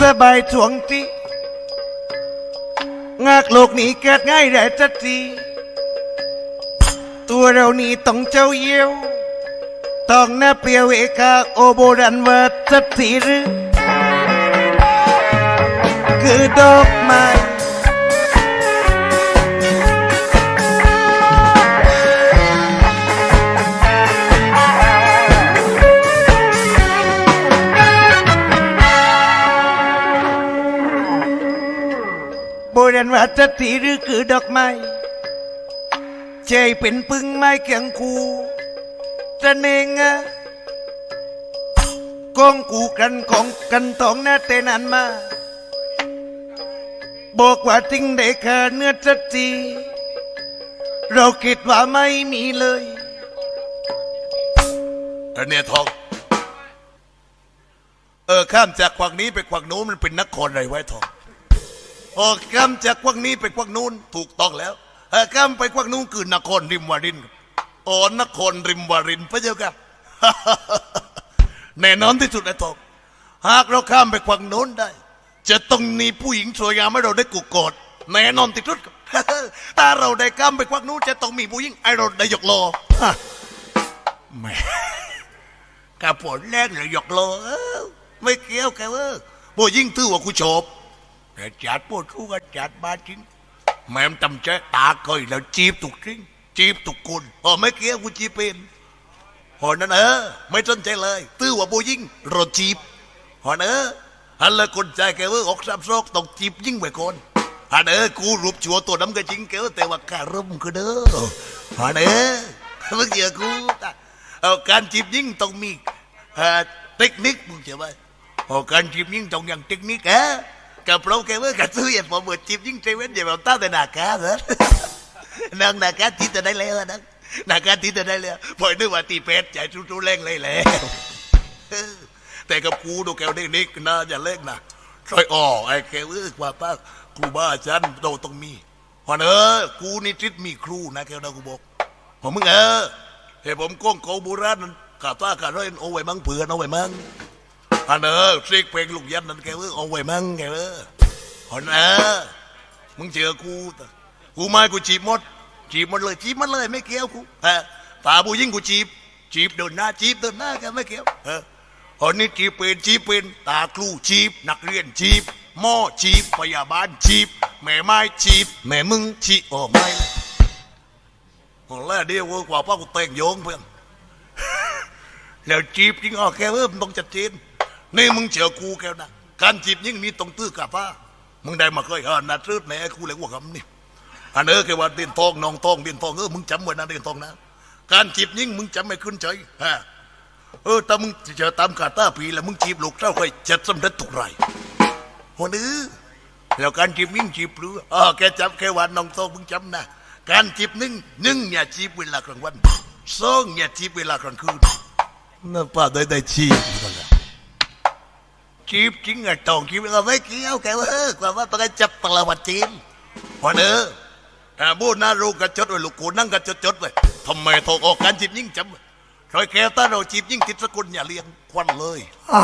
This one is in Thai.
สบายถ่วงตีงากโลกนี้เกิดง่ายได้สักทีตัวเรานี่ต้องเจ้าเยี่ยวต้องหน้าเปรียวเอกาโอโบรันเวิร์ดสักทีหรือคือดอกไม้ โบราณว่าสตรีหรือคือดอกไม้ใจเป็นปึ้งไม้เคียงคูจะเนงอะกองกูกันของกันตองหน้าเตนันมา บอกว่าจริงได้แค่เนื้อสตรีเราคิดว่าไม่มีเลยอันเนี้ยทอง เออข้ามจากควักนี้ไปควักนู้นมันเป็นนครอะไรไว้ทอง โอ้ข้ามจากควักนี้ไปควักนู้นถูกต้องแล้วเออข้ามไปควักนู้นคือนครริมวารินโอ้นครริมวารินพระเจ้าค่ะแน่นอนที่สุดไอ้ทองหากเราข้ามไปควักนู้นได้ จะต้องมีผู้หญิงสวยงามให้เราได้กุกอดแน่นอนที่สุดถ้าเราได้ข้ามไปควักนู้นจะต้องมีผู้หญิงให้เราได้ยกโลแหมกับผลแรกเลยหยกโลไม่เกี่ยวแกันเออพวกยิ่งตื้อว่ากูชอบ แต่จัดพวกทุกข์จัดมาจริงแม่มจำใจตาเคยแล้วจีบถูกจริงจีบถูกคนเอไม่เกี่ยวกูจีบเป็นพอนั้นเออ ไม่สนใจเลย ตื้อว่าพวกยิ่งรถจีบพอนเอออันเลยคนใจแกเออออกสามซอกต้องจีบยิ่งไปคนอันเออกูรูปชัวตัวน้ำก็จริงแกเออแต่ว่าการ่มคือเด้ออันเออเมื่อกี้กูเอาการจีบยิ่งต้องมีเทคนิคมึงเชื่อไหมเอาการจีบยิ่งต้องอย่างเทคนิคฮะ กับเราแกเมื่อกับซื้ออย่างผมเปิดจีบยิ่งเซเว่นอย่าแบบต้าแต่หน้ากาเหรอนางหน้ากาตีแต่ได้แล้วนะหน้ากาตีแต่ได้แล้วพอยนึกว่าตีเป็ดใจจุ้ๆแรงเลยแหละแต่กับกูดูแกวเด็กนิกนะอย่าเล่นนะช่วยอ๋อไอ้แกเออว่าป้าครูบ้าฉันเราต้องมีพอเนอกูนี่จิตมีครูนะแกนะกูบอกผมมึงเออเฮ้ผมก้องเขาโบราณนั้นกาตากาเรนเอาไว้มั่งเผื่อนเอาไว้มั่ง อันเออซิกเพลงลูกยันนั่นแกเออเอาไว้มั่งแกเอออันเออมึงเจอกูตะกูไม่กูจีบมด จีบหมดเลยจีบมันเลยไม่เกี่ยวกูฮะตาบูยิ่งกูจีบ จีบเดินหน้าจีบเดินหน้าแกไม่เกี่ยวเอออันนี้จีบเป็นจีบเป็นตาครูจีบ นักเรียนจีบหม้อจีบพยาบาลจีบแม่ไม้จีบแม่มึงจีบโอ้ไม่เลยคนแรกเดียวกว่าพ่อกูเต่งโยงเพื่อนแล้วจีบจริงอ๋อแกเออมันต้องจัดเจน นี่มึงเจอกูแกวนะการจีบยิ่งนี้ต้องตื้อกับฟ้ามึงได้มาเคยเออนาซื้อแหนกูเลยว่าคำนี่อันเออแกว่าเดินทองนองทองเดินทองเออมึงจำไว้นะเดินทองนะการจีบยิ่งมึงจำไม่ขึ้นใจฮะเออถ้ามึงเจอตามกาตาปีแล้วมึงจีบลูกเจ้าเคยจะสำเร็จทุกไรคนนี้อแล้วการจีบยิ่งจีบหรืออ๋อแกจำแค่วันนองโตมึงจำนะการจีบหนึ่งหนึ่งอย่าจีบเวลากลางวันสองอย่าจีบเวลากลางคืนนั่นป้าได้ได้จีบกันแล้ว จีบจริงอะตองจีบเราไม่เกี่ยวแกว่าเออกว่าว่าต้องจับปลาดจีนพอเด้อแต่บูน่ารู้กันจดไว้ลูกกูนั่งกันจดจดๆไว้ทำไมโทรออกการจีบยิ่งจำคอยแกต้าเราจีบยิ่งติดสกุลอย่าเลี้ยงควันเลยอ